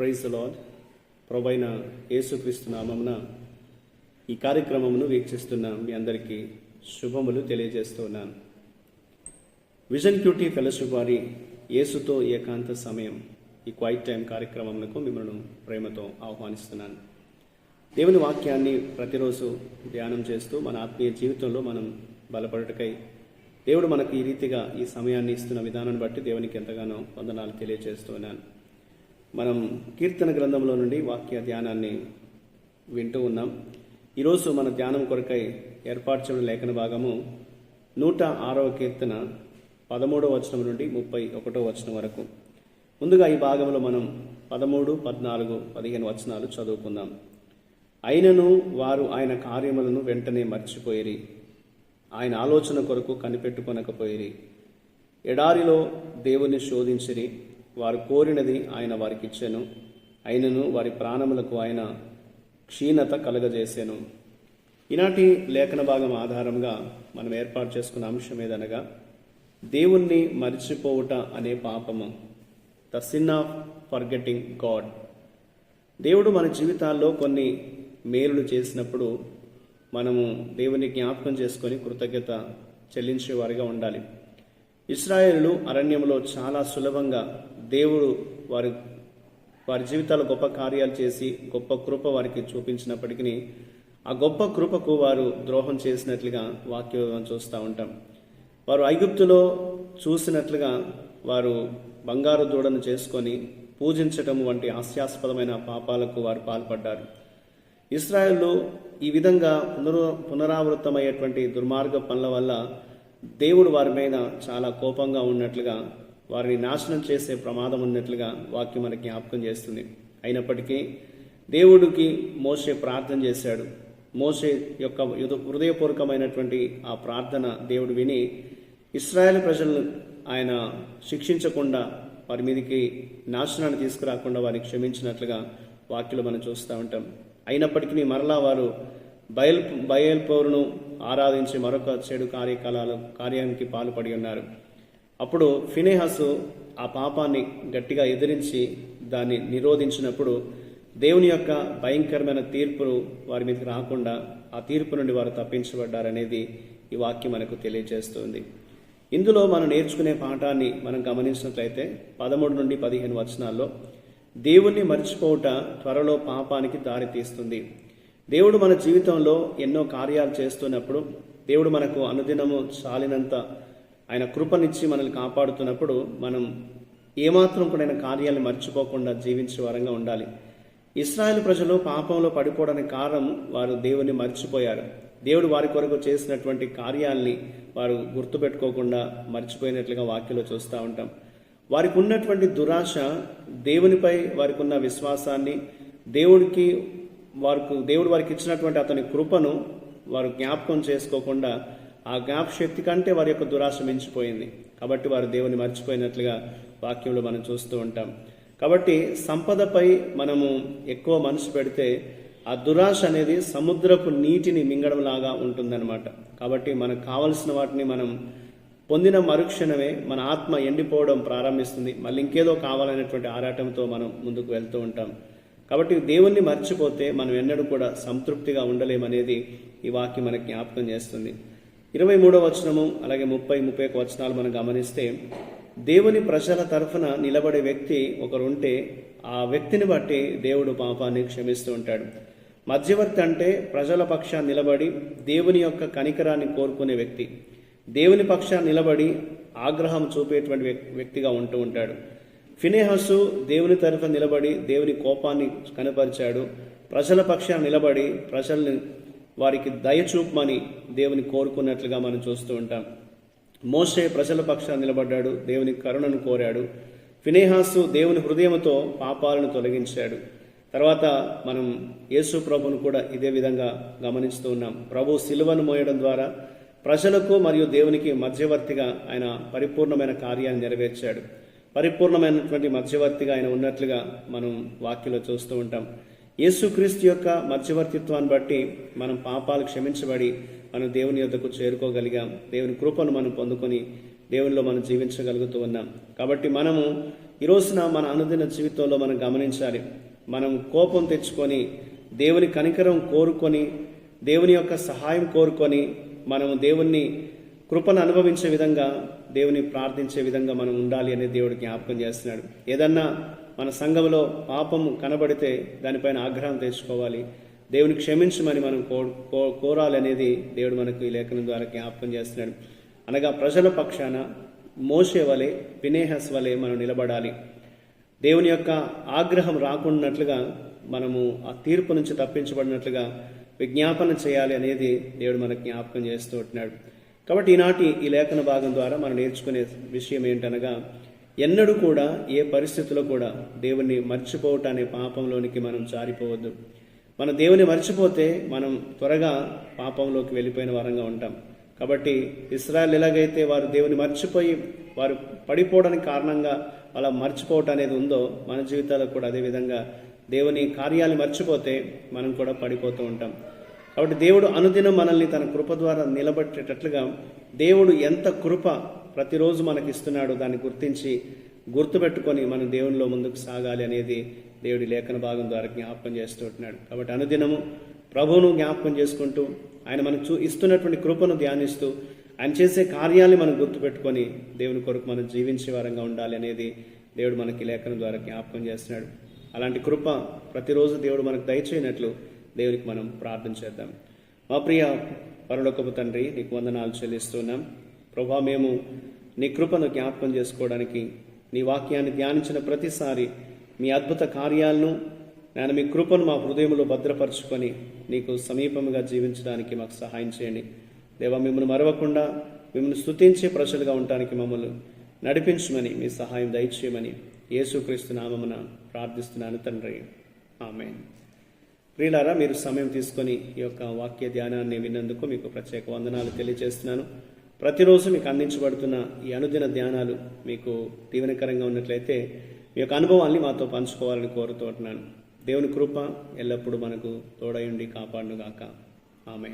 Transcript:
Praise lord ప్రభైన యేసుక్రీస్తు నామమున ఈ కార్యక్రమమును వీక్షిస్తున్న మీ అందరికీ శుభములు తెలియజేస్తున్నాను విజన్ క్యూటీ ఫెలోషిప్ వారి యేసుతో ఏకాంత సమయం ఈ క్వైట్ టైం కార్యక్రమములకు మిమ్మల్ని ప్రేమతో ఆహ్వానిస్తున్నాను. దేవుని వాక్యాన్ని ప్రతిరోజు ధ్యానం చేస్తూ మన ఆత్మీయ జీవితంలో మనం బలపడటకై దేవుడు మనకు ఈ రీతిగా ఈ సమయాన్ని ఇస్తున్న విధానాన్ని బట్టి దేవునికి ఎంతగానో వందనాలు తెలియజేస్తున్నాను మనం కీర్తన గ్రంథంలో నుండి వాక్య ధ్యానాన్ని వింటూ ఉన్నాం. ఈరోజు మన ధ్యానం కొరకై ఏర్పాటు చేయడం లేఖన భాగము నూట ఆరవ కీర్తన పదమూడవ వచనం నుండి ముప్పై ఒకటో వచనం వరకు. ముందుగా ఈ భాగంలో మనం పదమూడు పద్నాలుగు పదిహేను వచనాలు చదువుకుందాం. అయినను వారు ఆయన కార్యములను వెంటనే మర్చిపోయిరి. ఆయన ఆలోచన కొరకు కనిపెట్టుకొనకపోయిరి. ఎడారిలో దేవుని శోధించిరి. వారు కోరినది ఆయన వారికి ఇచ్చాను అయినను వారి ప్రాణములకు ఆయన క్షీణత కలగజేశాను ఈనాటి లేఖన భాగం ఆధారంగా మనం ఏర్పాటు చేసుకున్న అంశం ఏదనగా దేవుణ్ణి మరిచిపోవుట అనే పాపము. The sin of forgetting God దేవుడు మన జీవితాల్లో కొన్ని మేలులు చేసినప్పుడు మనము దేవుని జ్ఞాపకం చేసుకొని కృతజ్ఞత చెల్లించేవారిగా ఉండాలి. ఇస్రాయేలు అరణ్యంలో చాలా సులభంగా దేవుడు వారి వారి జీవితాలు గొప్ప కార్యాలు చేసి గొప్ప కృప వారికి చూపించినప్పటికీ ఆ గొప్ప కృపకు వారు ద్రోహం చేసినట్లుగా వాక్యం చూస్తూ ఉంటాం. వారు ఐగుప్తులో చూసినట్లుగా వారు బంగారు దూడను చేసుకొని పూజించటం వంటి హాస్యాస్పదమైన పాపాలకు వారు పాల్పడ్డారు. ఇస్రాయల్లో ఈ విధంగా పునరు పునరావృతమయ్యేటువంటి దుర్మార్గ పనుల వల్ల దేవుడు వారి మీద చాలా కోపంగా ఉన్నట్లుగా వారిని నాశనం చేసే ప్రమాదం ఉన్నట్లుగా వాక్యం మనకి జ్ఞాపకం చేస్తుంది. అయినప్పటికీ దేవుడికి మోసే ప్రార్థన చేశాడు. మోసే యొక్క హృదయపూర్వకమైనటువంటి ఆ ప్రార్థన దేవుడు విని ఇస్రాయేల్ ప్రజలను ఆయన శిక్షించకుండా వారి మీదకి నాశనాన్ని తీసుకురాకుండా వారిని క్షమించినట్లుగా వాక్యలో మనం చూస్తూ ఉంటాం. అయినప్పటికీ మరలా వారు బయల్ బయల్పోరును ఆరాధించి మరొక చెడు కార్యకలాలు కార్యానికి పాల్పడి ఉన్నారు. అప్పుడు ఫినేహసు ఆ పాపాన్ని గట్టిగా ఎదిరించి దాన్ని నిరోధించినప్పుడు దేవుని యొక్క భయంకరమైన తీర్పులు వారి మీదకి రాకుండా ఆ తీర్పు నుండి వారు తప్పించబడ్డారనేది ఈ వాక్యం మనకు తెలియజేస్తుంది. ఇందులో మనం నేర్చుకునే పాఠాన్ని మనం గమనించినట్లయితే పదమూడు నుండి పదిహేను వచనాల్లో దేవుణ్ణి మర్చిపోవుట త్వరలో పాపానికి దారి తీస్తుంది దేవుడు మన జీవితంలో ఎన్నో కార్యాలు చేస్తున్నప్పుడు దేవుడు మనకు అనుదినము చాలినంత ఆయన కృపనిచ్చి మనల్ని కాపాడుతున్నప్పుడు మనం ఏమాత్రం కూడా ఆయన కార్యాలను మర్చిపోకుండా జీవించే వారంగా ఉండాలి. ఇస్రాయేల్ ప్రజలు పాపంలో పడిపోవడానికి కారణం వారు దేవుని మర్చిపోయారు. దేవుడు వారి కొరకు చేసినటువంటి కార్యాల్ని వారు గుర్తుపెట్టుకోకుండా మర్చిపోయినట్లుగా వాక్యలో చూస్తూ ఉంటాం. వారికి ఉన్నటువంటి దురాశ దేవునిపై వారికి ఉన్న విశ్వాసాన్ని దేవుడికి వారికి దేవుడు వారికి ఇచ్చినటువంటి అతని కృపను వారు జ్ఞాపకం చేసుకోకుండా ఆ జ్ఞాప శక్తి కంటే వారి యొక్క దురాశ మించిపోయింది. కాబట్టి వారు దేవుని మర్చిపోయినట్లుగా వాక్యంలో మనం చూస్తూ ఉంటాం. కాబట్టి సంపదపై మనము ఎక్కువ మనసు పెడితే ఆ దురాశ అనేది సముద్రపు నీటిని మింగడం లాగా ఉంటుందన్నమాట. కాబట్టి మనకు కావలసిన వాటిని మనం పొందిన మరుక్షణమే మన ఆత్మ ఎండిపోవడం ప్రారంభిస్తుంది. మళ్ళీ ఇంకేదో కావాలనేటువంటి ఆరాటంతో మనం ముందుకు వెళ్తూ ఉంటాం. కాబట్టి దేవుణ్ణి మర్చిపోతే మనం ఎన్నడూ కూడా సంతృప్తిగా ఉండలేమనేది ఈ వాక్యం మనకు జ్ఞాపకం చేస్తుంది. ఇరవై మూడో వచనము అలాగే ముప్పై ముప్పై ఒక వచనాలు మనం గమనిస్తే దేవుని ప్రజల తరఫున నిలబడే వ్యక్తి ఒకరుంటే ఆ వ్యక్తిని బట్టి దేవుడు పాపాన్ని క్షమిస్తూ ఉంటాడు. మధ్యవర్తి అంటే ప్రజల పక్షాన్ని నిలబడి దేవుని యొక్క కనికరాన్ని కోరుకునే వ్యక్తి. దేవుని పక్షాన్ని నిలబడి ఆగ్రహం చూపేటువంటి వ్యక్- వ్యక్తిగా ఉంటూ ఉంటాడు. ఫినేహసు దేవుని తరఫున నిలబడి దేవుని కోపాన్ని కనపరిచాడు. ప్రజల పక్షాన్ని నిలబడి ప్రజల్ని వారికి దయ చూపమని దేవుని కోరుకున్నట్లుగా మనం చూస్తూ ఉంటాం. మోసే ప్రజల పక్షాన్ని నిలబడ్డాడు దేవుని కరుణను కోరాడు. ఫినేహాసు దేవుని హృదయంతో పాపాలను తొలగించాడు. తర్వాత మనం యేసు ప్రభును కూడా ఇదే విధంగా గమనిస్తూ ఉన్నాం. ప్రభు సిలువను మోయడం ద్వారా ప్రజలకు మరియు దేవునికి మధ్యవర్తిగా ఆయన పరిపూర్ణమైన కార్యాన్ని నెరవేర్చాడు. పరిపూర్ణమైనటువంటి మధ్యవర్తిగా ఆయన ఉన్నట్లుగా మనం వాక్యలో చూస్తూ ఉంటాం. యేసుక్రీస్తు యొక్క మధ్యవర్తిత్వాన్ని బట్టి మనం పాపాలు క్షమించబడి మనం దేవుని యొద్దకు చేరుకోగలిగాం. దేవుని కృపను మనం పొందుకొని దేవునిలో మనం జీవించగలుగుతూ ఉన్నాం. కాబట్టి మనము ఈ రోజున మన అనుదిన జీవితంలో మనం గమనించాలి. మనం కోపం తెచ్చుకొని దేవుని కనికరం కోరుకొని దేవుని యొక్క సహాయం కోరుకొని మనము దేవుణ్ణి కృపను అనుభవించే విధంగా దేవుని ప్రార్థించే విధంగా మనం ఉండాలి అనేది దేవుడు జ్ఞాపకం చేస్తున్నాడు. ఏదన్నా మన సంఘంలో పాపం కనబడితే దానిపైన ఆగ్రహం తెచ్చుకోవాలి. దేవుని క్షమించమని మనం కో- కో- కోరాలి అనేది దేవుడు మనకు ఈ లేఖనం ద్వారా జ్ఞాపకం చేస్తున్నాడు. అనగా ప్రజల పక్షాన మోసే వలె వినేహస్ వలె మనం నిలబడాలి. దేవుని యొక్క ఆగ్రహం రాకున్నట్లుగా మనము ఆ తీర్పు నుంచి తప్పించబడినట్లుగా విజ్ఞాపన చేయాలి అనేది దేవుడు మనకు జ్ఞాపకం చేస్తూ ఉంటున్నాడు. కాబట్టి ఈనాటి ఈ లేఖన భాగం ద్వారా మనం నేర్చుకునే విషయం ఏంటనగా ఎన్నడూ కూడా ఏ పరిస్థితిలో కూడా దేవుణ్ణి మర్చిపోవటం అనే పాపంలోనికి మనం జారిపోవద్దు. మన దేవుని మర్చిపోతే మనం త్వరగా పాపంలోకి వెళ్ళిపోయిన వారంగా ఉంటాం. కాబట్టి ఇస్రాయల్ ఎలాగైతే వారు దేవుని మర్చిపోయి వారు పడిపోవడానికి కారణంగా అలా మర్చిపోవటం అనేది ఉందో మన జీవితాల్లో కూడా అదే విధంగా దేవుని కార్యాలు మర్చిపోతే మనం కూడా పడిపోతూ ఉంటాం. కాబట్టి దేవుడు అనుదినం మనల్ని తన కృప ద్వారా నిలబెట్టేటట్లుగా దేవుడు ఎంత కృప ప్రతిరోజు మనకిస్తున్నాడు దాన్ని గుర్తించి గుర్తుపెట్టుకొని మనం దేవునిలో ముందుకు సాగాలి అనేది దేవుడి లేఖన భాగం ద్వారా జ్ఞాపకం చేస్తూ ఉంటున్నాడు. కాబట్టి అనుదినము ప్రభువును జ్ఞాపకం చేసుకుంటూ ఆయన మనకు చూ ఇస్తున్నటువంటి కృపను ధ్యానిస్తూ ఆయన చేసే కార్యాన్ని మనం గుర్తుపెట్టుకొని దేవుని కొరకు మనం జీవించే వారంగా ఉండాలి అనేది దేవుడు మనకి లేఖనం ద్వారా జ్ఞాపకం చేస్తున్నాడు. అలాంటి కృప ప్రతిరోజు దేవుడు మనకు దయచేయనట్లు దేవునికి మనం ప్రార్థన చేద్దాం. మా ప్రియ పరలోకపు తండ్రి నీకు వందనాలు చెల్లిస్తున్నాం. ప్రభా మేము నీ కృపను జ్ఞాపకం చేసుకోవడానికి నీ వాక్యాన్ని ధ్యానించిన ప్రతిసారి మీ అద్భుత కార్యాలను నేను మీ కృపను మా హృదయంలో భద్రపరుచుకొని నీకు సమీపంగా జీవించడానికి మాకు సహాయం చేయండి. దేవా మిమ్మల్ని మరవకుండా మిమ్మల్ని స్తుతించే ప్రజలుగా ఉండటానికి మమ్మల్ని నడిపించమని మీ సహాయం దయచేయమని యేసుక్రీస్తు నామమున ప్రార్థిస్తున్నాను తండ్రి. ఆమె ప్రియులారా మీరు సమయం తీసుకొని ఈ యొక్క వాక్య ధ్యానాన్ని విన్నందుకు మీకు ప్రత్యేక వందనాలు తెలియజేస్తున్నాను. ప్రతిరోజు మీకు అందించబడుతున్న ఈ అనుదిన ధ్యానాలు మీకు దీవెనకరంగా ఉన్నట్లయితే మీ యొక్క అనుభవాల్ని మాతో పంచుకోవాలని కోరుతూ దేవుని కృప ఎల్లప్పుడూ మనకు తోడయుండి కాపాడునుగాక. ఆమె